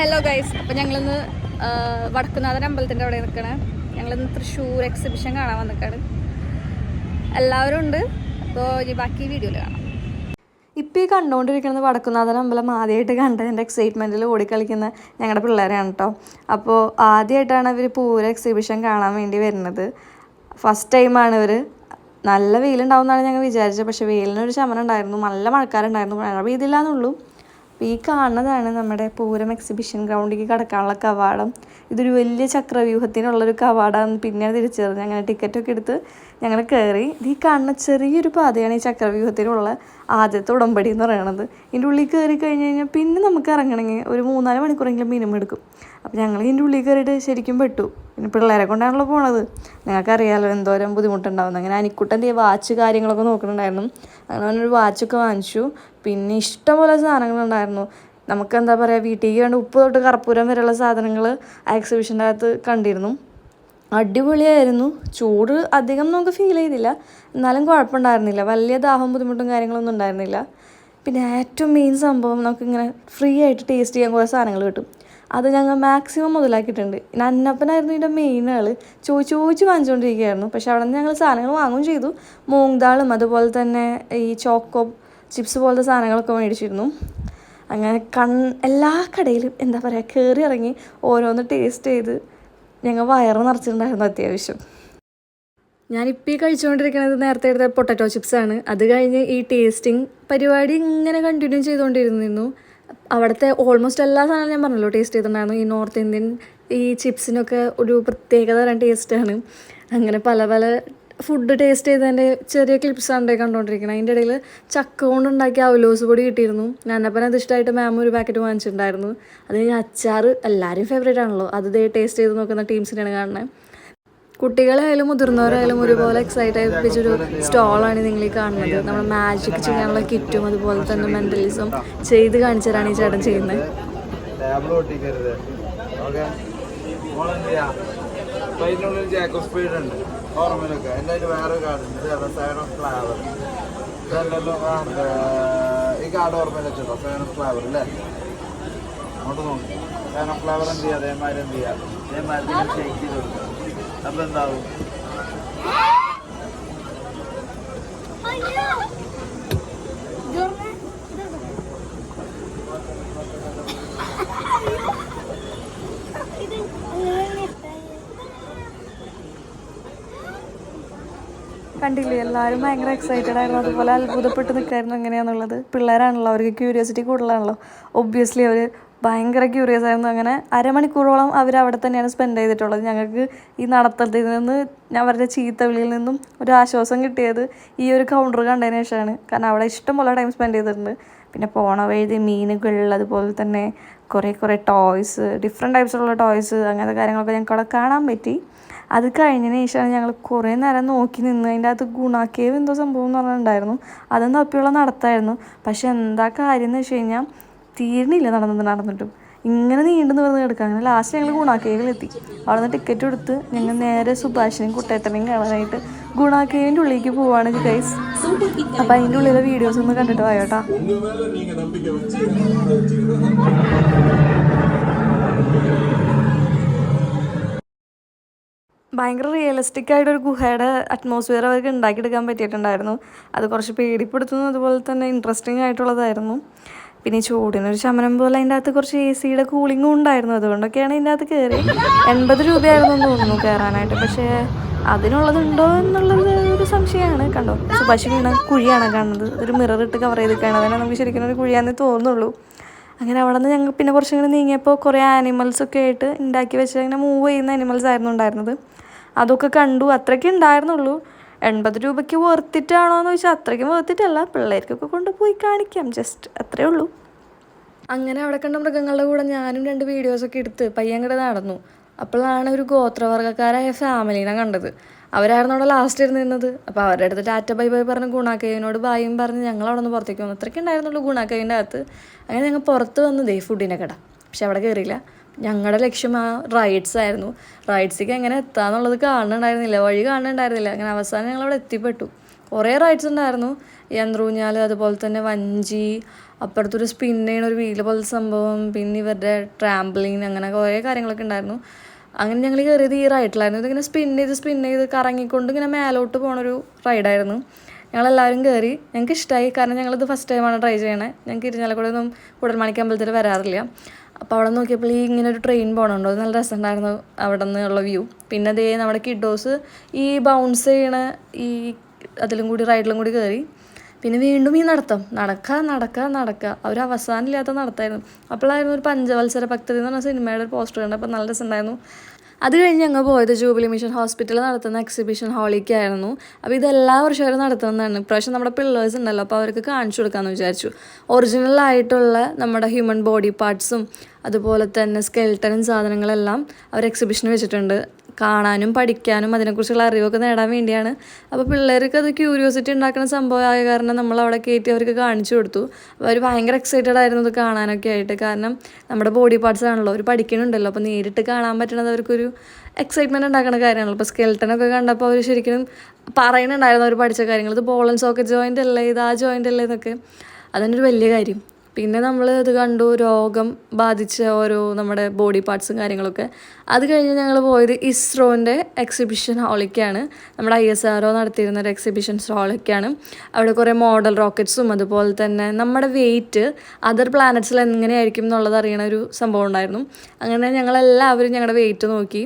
Hello guys അപ്പം ഞങ്ങളിന്ന് വടക്കുനാഥൻ അമ്പലത്തിന്റെ അവിടെ നിൽക്കണേ. ഞങ്ങളിന്ന് തൃശ്ശൂർ എക്സിബിഷൻ കാണാൻ വന്നിക്കാണ്. എല്ലാവരും ഉണ്ട്. അപ്പോൾ ഇനി ബാക്കി വീഡിയോയിൽ കാണാം. ഇപ്പോൾ ഈ കണ്ടുകൊണ്ടിരിക്കുന്നത് വടക്കുന്നാഥൻ അമ്പലം ആദ്യമായിട്ട് കണ്ടതിന്റെ എക്സൈറ്റ്മെന്റിൽ ഓടിക്കളിക്കുന്ന ഞങ്ങളുടെ പിള്ളേരാണ് കേട്ടോ അപ്പോൾ ആദ്യമായിട്ടാണ് ഇവർ പൂര എക്സിബിഷൻ കാണാൻ വേണ്ടി വരുന്നത്. ഫസ്റ്റ് ടൈമാണ് ഇവർ നല്ല വെയിലുണ്ടാവും എന്നാണ് ഞങ്ങൾ വിചാരിച്ചത്. പക്ഷേ വെയിലിനൊരു ശമനം ഉണ്ടായിരുന്നു. നല്ല മഴക്കാരുണ്ടായിരുന്നു. മഴ പെയ്തില്ല എന്നുള്ളൂ ഈ കാണുന്നതാണ് നമ്മുടെ പൂരം എക്സിബിഷൻ ഗ്രൗണ്ടിലേക്ക് കടക്കാനുള്ള കവാടം. ഇതൊരു വലിയ ചക്രവ്യൂഹത്തിനുള്ളൊരു കവാടമാണ് പിന്നെ തിരിച്ചറിഞ്ഞ് അങ്ങനെ ടിക്കറ്റൊക്കെ എടുത്ത് ഞങ്ങൾ കയറി ഈ കാണുന്ന ചെറിയൊരു പാതയാണ് ഈ ചക്രവ്യൂഹത്തിനുള്ള ആദ്യത്തെ ഉടമ്പടി എന്ന് പറയണത്. ഇതിന്റെ ഉള്ളിൽ കയറി കഴിഞ്ഞ് കഴിഞ്ഞാൽ പിന്നെ നമുക്ക് ഇറങ്ങണമെങ്കിൽ ഒരു മൂന്നാൽ മണിക്കൂറെങ്കിലും മിനിമം എടുക്കും. അപ്പോൾ ഞങ്ങൾ ഇതിന്റെ ഉള്ളിൽ കയറിയിട്ട് ശരിക്കും പെട്ടു. പിന്നെ പിള്ളേരെ കൊണ്ടാണല്ലോ പോണത്. നിങ്ങൾക്കറിയാമല്ലോ എന്തോരം ബുദ്ധിമുട്ടുണ്ടാവുന്നത്. അങ്ങനെ അനിക്കുട്ടന്റെ വാച്ച് കാര്യങ്ങളൊക്കെ നോക്കുന്നുണ്ടായിരുന്നു അങ്ങനെ അവനൊരു വാച്ചൊക്കെ വാങ്ങിച്ചു. പിന്നെ ഇഷ്ടംപോലെ സാധനങ്ങളുണ്ടായിരുന്നു നമുക്ക് എന്താ പറയുക വീട്ടിലേക്ക് വേണ്ട ഉപ്പ് തൊട്ട് കർപ്പൂരം വരെയുള്ള സാധനങ്ങൾ എക്സിബിഷന്റെ അകത്ത് കണ്ടിരുന്നു. അടിപൊളിയായിരുന്നു. ചൂട് അധികം നമുക്ക് ഫീൽ ചെയ്തില്ല. എന്നാലും കുഴപ്പമുണ്ടായിരുന്നില്ല. വലിയ ദാഹം ബുദ്ധിമുട്ടും കാര്യങ്ങളൊന്നും ഉണ്ടായിരുന്നില്ല. പിന്നെ ഏറ്റവും മെയിൻ സംഭവം നമുക്കിങ്ങനെ ഫ്രീ ആയിട്ട് ടേസ്റ്റ് ചെയ്യാൻ കുറേ സാധനങ്ങൾ കിട്ടും. അത് ഞങ്ങൾ മാക്സിമം മുതലാക്കിയിട്ടുണ്ട്. അന്നപ്പനായിരുന്നു ഇതിന്റെ മെയിൻ ആൾ. ചോദിച്ച് ചോദിച്ച് വാങ്ങിച്ചുകൊണ്ടിരിക്കുകയായിരുന്നു. പക്ഷേ അവിടെ നിന്ന് ഞങ്ങൾ സാധനങ്ങൾ വാങ്ങുകയും ചെയ്തു. മൂങ് ദാളും അതുപോലെ തന്നെ ഈ ചോക്കോ ചിപ്സ് പോലത്തെ സാധനങ്ങളൊക്കെ മേടിച്ചിരുന്നു. അങ്ങനെ കൺ എല്ലാ കടയിലും എന്താ പറയുക കയറി ഇറങ്ങി ഓരോന്ന് ടേസ്റ്റ് ചെയ്ത് ഞങ്ങൾ വയറ് നിറച്ചിട്ടുണ്ടായിരുന്നു അത്യാവശ്യം. ഞാനിപ്പോൾ ഈ കഴിച്ചുകൊണ്ടിരിക്കുന്നത് നേരത്തെ എടുത്ത പൊട്ടറ്റോ ചിപ്സാണ്. അത് കഴിഞ്ഞ് ഈ ടേസ്റ്റിംഗ് പരിപാടി ഇങ്ങനെ കണ്ടിന്യൂ ചെയ്തുകൊണ്ടിരുന്നിരുന്നു. അവിടുത്തെ ഓൾമോസ്റ്റ് എല്ലാ സാധനവും ഞാൻ പറഞ്ഞല്ലോ ടേസ്റ്റ് ചെയ്തിട്ടുണ്ടായിരുന്നു. ഈ നോർത്ത് ഇന്ത്യൻ ഈ ചിപ്സിനൊക്കെ ഒരു പ്രത്യേകത തരം ടേസ്റ്റാണ് അങ്ങനെ പല പല ഫുഡ് ടേസ്റ്റ് ചെയ്തതിന്റെ ചെറിയ ക്ലിപ്സ് ക്ലിപ്സാണ് കണ്ടുകൊണ്ടിരിക്കുന്നത് അതിന്റെ ഇടയിൽ ചക്ക കൊണ്ടുണ്ടാക്കിയ അവലോസ് പൊടി കിട്ടിയിരുന്നു. ഞാനപ്പം അത് ഇഷ്ടമായിട്ട് മാം ഒരു പാക്കറ്റ് വാങ്ങിച്ചിട്ടുണ്ടായിരുന്നു. അത് അച്ചാർ എല്ലാവരും ഫേവറേറ്റ് ആണല്ലോ. അത് ദേ ടേസ്റ്റ് ചെയ്ത് നോക്കുന്ന ടീംസിനെയാണ് കാണുന്നത് കുട്ടികളായാലും മുതിർന്നവരായാലും ഒരുപോലെ എക്സൈറ്റ് ആയിപ്പിച്ചൊരു സ്റ്റോളാണ് നിങ്ങൾ ഈ കാണുന്നത്. നമ്മൾ മാജിക് ചെയ്യാനുള്ള കിറ്റും അതുപോലെ തന്നെ മെന്റലിസം ചെയ്ത് കാണിച്ചതാണ് ഈ ചേട്ടൻ ചെയ്യുന്നത് ഓക്കെ ഓർമ്മയിലൊക്കെ. എന്റെ അതിൽ വേറെ കാർഡ് ഉണ്ട്. ഇത് ഓഫ് ഫ്ലവർ ഇതല്ലല്ലോ ഈ കാർഡ് ഓർമ്മയിൽ വെച്ചോ ഓഫ് ഫ്ലവർ അല്ലേ? അങ്ങോട്ട് നോക്കി. സൈൻ ഓഫ് ഫ്ലവർ എന്ത് ചെയ്യുക അതേമാതിരി എന്ത് ചെയ്യുക അതേമാതിരി ഷേക്ക് ചെയ്ത് കൊടുക്കുക അപ്പൊ എന്താവും കണ്ടില്ലേ? എല്ലാവരും ഭയങ്കര എക്സൈറ്റഡ് ആയിരുന്നു. അതുപോലെ അത്ഭുതപ്പെട്ട് നിൽക്കായിരുന്നു എങ്ങനെയാണെന്നുള്ളത് പിള്ളേരാണല്ലോ അവർക്ക് ക്യൂരിയോസിറ്റി കൂടുതലാണല്ലോ. ഒബ്വിയസ്ലി അവർ ഭയങ്കര ക്യൂരിയസ് ആയിരുന്നു. അങ്ങനെ അരമണിക്കൂറോളം അവർ അവിടെ തന്നെയാണ് സ്പെൻഡ് ചെയ്തിട്ടുള്ളത്. ഞങ്ങൾക്ക് ഈ നടത്തത്തിൽ നിന്ന് അവരുടെ ചീത്ത വിളിയിൽ നിന്നും ഒരു ആശ്വാസം കിട്ടിയത് ഈ ഒരു കൗണ്ടർ കണ്ടതിന് ശേഷമാണ്. കാരണം അവിടെ ഇഷ്ടംപോലെ ടൈം സ്പെൻഡ് ചെയ്തിട്ടുണ്ട്. പിന്നെ പോണ വഴി മീനുകൾ അതുപോലെ തന്നെ കുറേ കുറേ ടോയ്സ് ഡിഫറെന്റ് ടൈപ്സിലുള്ള ടോയ്സ് അങ്ങനത്തെ കാര്യങ്ങളൊക്കെ ഞങ്ങൾക്ക് അവിടെ കാണാൻ പറ്റി. അത് കഴിഞ്ഞതിന് ശേഷമാണ് ഞങ്ങൾ കുറേ നേരം നോക്കി നിന്ന് അതിന്റെ അകത്ത് ഗുണാക്കേവ് എന്തോ സംഭവം എന്ന് പറഞ്ഞിട്ടുണ്ടായിരുന്നു. അതും അപ്പിയുള്ള നടത്തായിരുന്നു. പക്ഷെ എന്താ കാര്യം എന്ന് വെച്ച് കഴിഞ്ഞാൽ തീരണില്ല നടന്നത് നടന്നിട്ടും. ഇങ്ങനെ നീണ്ടു നിവർന്ന് കിടക്കുക. അങ്ങനെ ലാസ്റ്റ് ഞങ്ങൾ ഗുണാക്കേവിലെത്തി. അവിടെ നിന്ന് ടിക്കറ്റ് എടുത്ത് ഞങ്ങൾ നേരെ സുഭാഷിനെയും കുട്ടേട്ടനെയും കാണാനായിട്ട് ഗുണാക്കേവിന്റെ ഉള്ളിലേക്ക് പോവാണ് ഗൈസ് അപ്പം അതിന്റെ ഉള്ളിലെ വീഡിയോസ് ഒന്ന് കണ്ടിട്ട് പോയോട്ടാ ഭയങ്കര റിയലിസ്റ്റിക് ആയിട്ട് ഒരു ഗുഹയുടെ അറ്റ്മോസ്ഫിയർ അവർക്ക് ഉണ്ടാക്കിയെടുക്കാൻ പറ്റിയിട്ടുണ്ടായിരുന്നു. അത് കുറച്ച് പേടിപ്പെടുത്തുന്നു. അതുപോലെ തന്നെ ഇൻട്രസ്റ്റിംഗ് ആയിട്ടുള്ളതായിരുന്നു. പിന്നെ ചൂടിനൊരു ശമനം പോലെ അതിന്റെ അകത്ത് കുറച്ച് എ സിയുടെ കൂളിങ്ങും ഉണ്ടായിരുന്നു. അതുകൊണ്ടൊക്കെയാണ് ഇതിന്റെ അകത്ത് കയറി എൺപത് രൂപയായിരുന്നു എന്ന് തോന്നുന്നു കയറാനായിട്ട് പക്ഷേ അതിനുള്ളതുണ്ടോ എന്നുള്ളത് ഒരു സംശയമാണ്. കണ്ടോ? സുഭാഷ് വീണ കുഴിയാണ് കാണുന്നത്. ഒരു മിറർ ഇട്ട് കവർ ചെയ്തിരിക്കുകയാണ് അതിനെ നമുക്ക് ശരിക്കും ഒരു കുഴിയാണെന്ന് തോന്നുന്നുള്ളൂ അങ്ങനെ അവിടെ നിന്ന് ഞങ്ങൾ പിന്നെ കുറച്ചിങ്ങനെ നീങ്ങിയപ്പോൾ കുറേ ആനിമൽസൊക്കെ ആയിട്ട് ഉണ്ടാക്കി വെച്ച് അങ്ങനെ മൂവ് ചെയ്യുന്ന ആനിമൽസ് ആയിരുന്നു ഉണ്ടായിരുന്നത്. അതൊക്കെ കണ്ടു അത്രയ്ക്ക് ഉണ്ടായിരുന്നുള്ളൂ. എൺപത് രൂപയ്ക്ക് വെറുത്തിട്ടാണോ എന്ന് ചോദിച്ചാൽ അത്രയ്ക്കും വെറുത്തിട്ടല്ല പിള്ളേർക്കൊക്കെ കൊണ്ടുപോയി കാണിക്കാം ജസ്റ്റ് അത്രേ ഉള്ളൂ. അങ്ങനെ അവിടെ കണ്ട മൃഗങ്ങളുടെ കൂടെ ഞാനും രണ്ട് വീഡിയോസൊക്കെ എടുത്ത് പയ്യങ്ങടെ നടന്നു. അപ്പോഴാണ് ഒരു ഗോത്രവർഗക്കാരായ ഫാമിലീനെ കണ്ടത്. അവരായിരുന്നു അവിടെ ലാസ്റ്റ് ഇരുന്നിരുന്നത് അപ്പോൾ അവരുടെ അടുത്ത് ടാറ്റ ബൈ ബൈ പറഞ്ഞ് ഗുണാക്കയ്യനോട് ബായും പറഞ്ഞ് ഞങ്ങൾ അവിടെ നിന്ന് പുറത്തേക്ക് വന്നു. അത്രയ്ക്ക് ഉണ്ടായിരുന്നുള്ളൂ ഗുണാക്കയ്യന്റെ അകത്ത്. അങ്ങനെ ഞങ്ങൾ പുറത്ത് വന്നു ദേ ഫുഡിന്റെ കട. പക്ഷെ അവിടെ കയറിയില്ല ഞങ്ങളുടെ ലക്ഷ്യം ആ റൈഡ്സ് ആയിരുന്നു. റൈഡ്സിലേക്ക് എങ്ങനെ എത്താന്നുള്ളത് കാണുന്നുണ്ടായിരുന്നില്ല വഴി കാണുന്നുണ്ടായിരുന്നില്ല അങ്ങനെ അവസാനം ഞങ്ങൾ അവിടെ എത്തിപ്പെട്ടു. കുറേ റൈഡ്സ് ഉണ്ടായിരുന്നു. യന്ത്രൂഞ്ഞാൽ അതുപോലെ തന്നെ വഞ്ചി അപ്പുറത്തൊരു സ്പിൻ ചെയ്യണ ഒരു വീൽ പോലത്തെ സംഭവം പിന്നെ ഇവരുടെ ട്രാംപ്ലിൻ അങ്ങനെ കുറേ കാര്യങ്ങളൊക്കെ ഉണ്ടായിരുന്നു. അങ്ങനെ ഞങ്ങൾ കയറിയത് ഈ റൈഡിലായിരുന്നു ഇതിങ്ങനെ സ്പിൻ ചെയ്ത് സ്പിൻ ചെയ്ത് കറങ്ങിക്കൊണ്ട് ഇങ്ങനെ മേലോട്ട് പോണൊരു റൈഡായിരുന്നു ഞങ്ങളെല്ലാവരും കയറി ഞങ്ങൾക്ക് ഇഷ്ടമായി കാരണം ഞങ്ങളിത് ഫസ്റ്റ് ടൈമാണ് ട്രൈ ചെയ്യണേ. ഞങ്ങൾക്ക് ഇരിഞ്ഞാലക്കൂടെ ഒന്നും കുടൽമാണിക്ക് അമ്പലത്തിൽ വരാറില്ല. അപ്പോൾ അവിടെ നോക്കിയപ്പോൾ ഈ ഇങ്ങനെ ഒരു ട്രെയിൻ പോകണുണ്ടോ നല്ല രസമുണ്ടായിരുന്നു അവിടെ നിന്നുള്ള വ്യൂ പിന്നെ അതേ നമ്മുടെ കിഡോസ് ഈ ബൗൺസ് ചെയ്യണ ഈ അതിലും കൂടി റൈഡിലും കൂടി കയറി പിന്നെ വീണ്ടും ഈ നടത്തം. നടക്കുക നടക്കുക നടക്കുക അവസാനം അവസാനമില്ലാത്ത നടത്തായിരുന്നു. അപ്പോഴായിരുന്നു ഒരു പഞ്ചവത്സര ഭക്തതി എന്ന് പറഞ്ഞ സിനിമയുടെ ഒരു പോസ്റ്റർ കണ്ടപ്പോൾ നല്ല രസമുണ്ടായിരുന്നു. അത് കഴിഞ്ഞ് ഞങ്ങൾ പോയത് ജൂബിലി മിഷൻ ഹോസ്പിറ്റൽ നടത്തുന്ന എക്സിബിഷൻ ഹാളിലേക്കായിരുന്നു അപ്പോൾ ഇത് എല്ലാ വർഷവും അവർ നടത്തുന്നതാണ്. ഇപ്രാവശ്യം നമ്മുടെ പിള്ളേഴ്സ് ഉണ്ടല്ലോ അപ്പോൾ അവർക്ക് കാണിച്ചു കൊടുക്കാമെന്ന് വിചാരിച്ചു. ഒറിജിനൽ ആയിട്ടുള്ള നമ്മുടെ ഹ്യൂമൻ ബോഡി പാർട്സും അതുപോലെ തന്നെ സ്കെൽട്ടനും സാധനങ്ങളെല്ലാം അവർ എക്സിബിഷന് വെച്ചിട്ടുണ്ട്. കാണാനും പഠിക്കാനും അതിനെക്കുറിച്ചുള്ള അറിവൊക്കെ നേടാൻ വേണ്ടിയാണ്. അപ്പോൾ പിള്ളേർക്ക് അത് ക്യൂരിയോസിറ്റി ഉണ്ടാക്കുന്ന സംഭവമായ കാരണം നമ്മൾ അവിടെ കയറ്റി അവർക്ക് കാണിച്ചു കൊടുത്തു. അപ്പോൾ അവർ ഭയങ്കര എക്സൈറ്റഡ് ആയിരുന്നു അത് കാണാനൊക്കെ ആയിട്ട്. കാരണം നമ്മുടെ ബോഡി പാർട്സ് ആണല്ലോ അവർ പഠിക്കണുണ്ടല്ലോ അപ്പോൾ നേരിട്ട് കാണാൻ പറ്റുന്നത് അവർക്കൊരു എക്സൈറ്റ്മെന്റ് ഉണ്ടാക്കുന്ന കാര്യമാണല്ലോ. ഇപ്പോൾ സ്കെൽട്ടനൊക്കെ കണ്ടപ്പോൾ അവർ ശരിക്കും പറയുന്നുണ്ടായിരുന്നു അവർ പഠിച്ച കാര്യങ്ങൾ. ഇത് ബോൾ ആൻഡ് സോക്കറ്റ് ജോയിന്റ് അല്ലേ ഇത് ആ ജോയിന്റ് അല്ലേ എന്നൊക്കെ. അതന്നെ ഒരു വലിയ കാര്യം. പിന്നെ നമ്മൾ ഇത് കണ്ടു രോഗം ബാധിച്ച ഓരോ നമ്മുടെ ബോഡി പാർട്സും കാര്യങ്ങളൊക്കെ. അത് കഴിഞ്ഞ് ഞങ്ങൾ പോയത് ഇസ്രോന്റെ എക്സിബിഷൻ ഹാളിലേക്കാണ് നമ്മുടെ ഐ എസ് ആർ നടത്തിയിരുന്ന ഒരു എക്സിബിഷൻ ഹാളിലേക്കാണ് അവിടെ കുറേ മോഡൽ റോക്കറ്റ്സും അതുപോലെ തന്നെ നമ്മുടെ വെയിറ്റ് അതർ പ്ലാനറ്റ്സിൽ എങ്ങനെയായിരിക്കും എന്നുള്ളത് അറിയണ ഒരു സംഭവം ഉണ്ടായിരുന്നു. അങ്ങനെ ഞങ്ങളെല്ലാവരും ഞങ്ങളുടെ വെയിറ്റ് നോക്കി.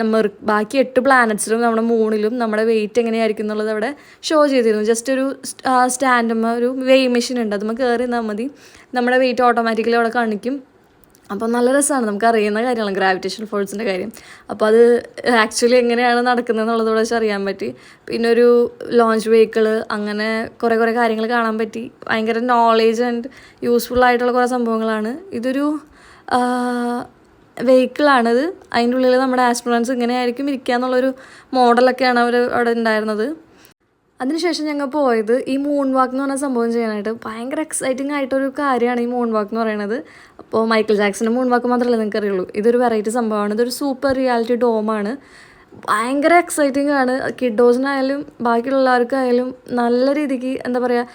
നമ്മൾ ബാക്കി എട്ട് പ്ലാനറ്റ്സിലും നമ്മുടെ മൂണിലും നമ്മുടെ വെയിറ്റ് എങ്ങനെയായിരിക്കും എന്നുള്ളത് അവിടെ ഷോ ചെയ്തിരുന്നു. ജസ്റ്റ് ഒരു സ്റ്റാൻഡും ഒരു വെയ് മെഷീൻ ഉണ്ട്. അതുമ്മ കയറി നിന്നാൽ മതി. നമ്മുടെ വെയിറ്റ് ഓട്ടോമാറ്റിക്കലി അവിടെ കാണിക്കും. അപ്പോൾ നല്ല രസമാണ് നമുക്ക് അറിയുന്ന കാര്യമാണ് ഗ്രാവിറ്റേഷൻ ഫോഴ്സിന്റെ കാര്യം. അപ്പോൾ അത് ആക്ച്വലി എങ്ങനെയാണ് നടക്കുന്നത് എന്നുള്ളത് ഇവിടെ വെച്ച് അറിയാൻ പറ്റി. പിന്നെ ഒരു ലോഞ്ച് വെഹിക്കിൾ അങ്ങനെ കുറേ കുറേ കാര്യങ്ങൾ കാണാൻ പറ്റി. ഭയങ്കര നോളേജ് ആൻഡ് യൂസ്ഫുൾ ആയിട്ടുള്ള കുറേ സംഭവങ്ങളാണ്. ഇതൊരു വെഹിക്കിളാണിത്. അതിന്റെ ഉള്ളിൽ നമ്മുടെ ആസ്ട്രോണൻസ് ഇങ്ങനെയായിരിക്കും ഇരിക്കുക എന്നുള്ളൊരു മോഡലൊക്കെയാണ് അവർ അവിടെ ഉണ്ടായിരുന്നത്. അതിനുശേഷം ഞങ്ങൾ പോയത് ഈ മൂൺ വാക്ക് എന്ന് പറഞ്ഞ സംഭവം ചെയ്യാനായിട്ട്. ഭയങ്കര എക്സൈറ്റിംഗ് ആയിട്ടൊരു കാര്യമാണ് ഈ മൂൺ വാക്ക് എന്ന് പറയുന്നത്. അപ്പോൾ മൈക്കിൾ ജാക്സന്റെ മൂൺ വാക്ക് മാത്രമല്ല നിങ്ങൾക്ക് അറിയുള്ളൂ ഇതൊരു വെറൈറ്റി സംഭവമാണ്. ഇതൊരു സൂപ്പർ റിയാലിറ്റി ഡോമാണ് ഭയങ്കര എക്സൈറ്റിംഗ് ആണ്. കിഡോസിനായാലും ബാക്കിയുള്ളവർക്കായാലും നല്ല രീതിക്ക് എന്താ പറയുക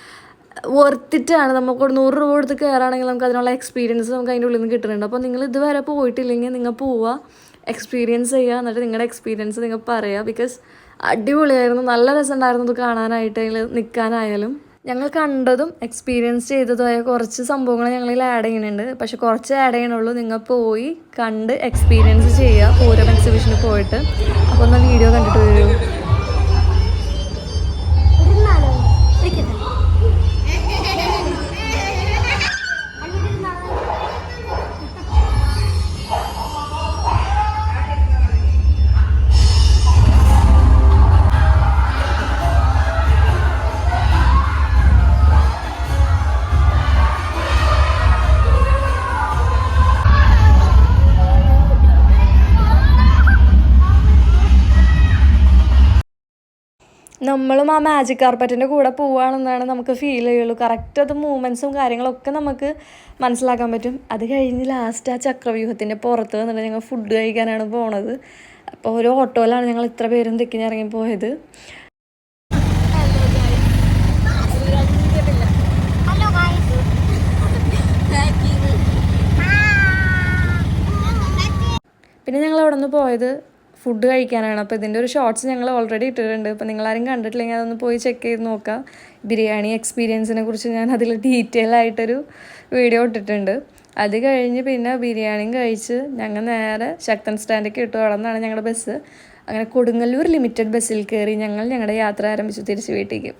വർത്തിട്ടാണ് നമുക്ക് ഒരു നൂറ് രൂപ കൊടുത്ത് കയറുകയാണെങ്കിൽ നമുക്ക് അതിനുള്ള എക്സ്പീരിയൻസ് നമുക്ക് അതിന്റെ ഉള്ളിൽ നിന്ന് കിട്ടുന്നുണ്ട്. അപ്പോൾ നിങ്ങൾ ഇതുവരെ പോയിട്ടില്ലെങ്കിൽ നിങ്ങൾ പോവുക എക്സ്പീരിയൻസ് ചെയ്യുക എന്നിട്ട് നിങ്ങളുടെ എക്സ്പീരിയൻസ് നിങ്ങൾ പറയുക. ബിക്കോസ് അടിപൊളിയായിരുന്നു നല്ല രസമുണ്ടായിരുന്നു ഇത് കാണാനായിട്ട് അതിൽ നിൽക്കാനായാലും. ഞങ്ങൾ കണ്ടതും എക്സ്പീരിയൻസ് ചെയ്തതുമായ കുറച്ച് സംഭവങ്ങൾ ഞങ്ങളിൽ ആഡ് ചെയ്യുന്നുണ്ട്. പക്ഷെ കുറച്ച് ആഡ് ചെയ്യണുള്ളൂ നിങ്ങൾ പോയി കണ്ട് എക്സ്പീരിയൻസ് ചെയ്യുക പൂരം എക്സിബിഷന് പോയിട്ട്. അപ്പോൾ ഒന്ന് വീഡിയോ കണ്ടിട്ട് വരൂ. നമ്മളും ആ മാജിക് കാർപ്പറ്റിന്റെ കൂടെ പോവുകയാണെന്നാണ് നമുക്ക് ഫീൽ ചെയ്യുള്ളൂ. കറക്റ്റ് അത് മൂവ്മെന്റ്സും കാര്യങ്ങളൊക്കെ നമുക്ക് മനസ്സിലാക്കാൻ പറ്റും. അത് കഴിഞ്ഞ് ലാസ്റ്റ് ആ ചക്രവ്യൂഹത്തിന്റെ പുറത്ത് വന്നിട്ട് ഞങ്ങൾ ഫുഡ് കഴിക്കാനാണ് പോണത്. അപ്പോൾ ഒരു ഓട്ടോയിലാണ് ഞങ്ങൾ ഇത്ര പേരും തിക്കിഞ്ഞിറങ്ങി പോയത്. പിന്നെ ഞങ്ങൾ അവിടെ നിന്ന് പോയത്? ഫുഡ് കഴിക്കാനാണ്. അപ്പോൾ ഇതിന്റെ ഒരു ഷോർട്സ് ഞങ്ങൾ ഓൾറെഡി ഇട്ടിട്ടുണ്ട്. അപ്പോൾ നിങ്ങളാരും കണ്ടിട്ടില്ലെങ്കിൽ അതൊന്ന് പോയി ചെക്ക് ചെയ്ത് നോക്കുക ബിരിയാണി എക്സ്പീരിയൻസിനെ കുറിച്ച് ഞാൻ അതിൽ ഡീറ്റെയിൽ ആയിട്ടൊരു വീഡിയോ ഇട്ടിട്ടുണ്ട്. അത് കഴിഞ്ഞ് പിന്നെ ബിരിയാണിയും കഴിച്ച് ഞങ്ങൾ നേരെ ശക്തൻ സ്റ്റാൻഡിലേക്ക് ഇട്ടു. വളർന്നാണ് ഞങ്ങളുടെ ബസ് അങ്ങനെ കൊടുങ്ങല്ലൂർ ലിമിറ്റഡ് ബസ്സിൽ കയറി ഞങ്ങൾ ഞങ്ങളുടെ യാത്ര ആരംഭിച്ചു തിരിച്ച് വീട്ടിലേക്ക്.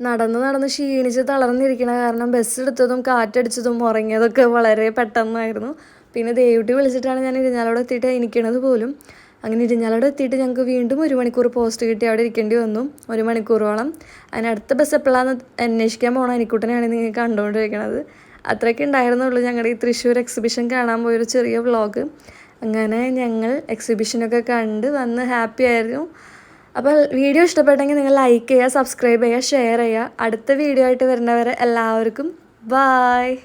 നടന്ന് നടന്ന് ക്ഷീണിച്ച് തളർന്നിരിക്കണ കാരണം ബസ് എടുത്തതും കാറ്റടിച്ചതും ഉറങ്ങിയതൊക്കെ വളരെ പെട്ടെന്നായിരുന്നു. പിന്നെ ദേവുട്ടി വിളിച്ചിട്ടാണ് ഞാൻ ഇരിഞ്ഞാലോടെ എത്തിയിട്ട് എനിക്കണത് പോലും അങ്ങനെ ഇരിഞ്ഞാലോടെ എത്തിയിട്ട് ഞങ്ങൾക്ക് വീണ്ടും ഒരു മണിക്കൂർ പോസ്റ്റ് കിട്ടി. അവിടെ ഇരിക്കേണ്ടി വന്നു. ഒരു മണിക്കൂറോളം. അതിന് അടുത്ത ബസ് എപ്പോഴാണെന്ന് അന്വേഷിക്കാൻ പോകണം അനിക്കുട്ടനെയാണ് നിങ്ങൾ കണ്ടുകൊണ്ടിരിക്കണത് അത്രയൊക്കെ ഉണ്ടായിരുന്നുള്ളൂ ഞങ്ങളുടെ ഈ തൃശ്ശൂർ എക്സിബിഷൻ കാണാൻ പോയൊരു ചെറിയ വ്ളോഗ് അങ്ങനെ ഞങ്ങൾ എക്സിബിഷനൊക്കെ കണ്ട് വന്ന് ഹാപ്പി ആയിരുന്നു. അപ്പോൾ വീഡിയോ ഇഷ്ടപ്പെട്ടെങ്കിൽ നിങ്ങൾ ലൈക്ക് ചെയ്യുക സബ്സ്ക്രൈബ് ചെയ്യുക ഷെയർ ചെയ്യുക. അടുത്ത വീഡിയോ ആയിട്ട് വരുന്നവരെ എല്ലാവർക്കും ബായ്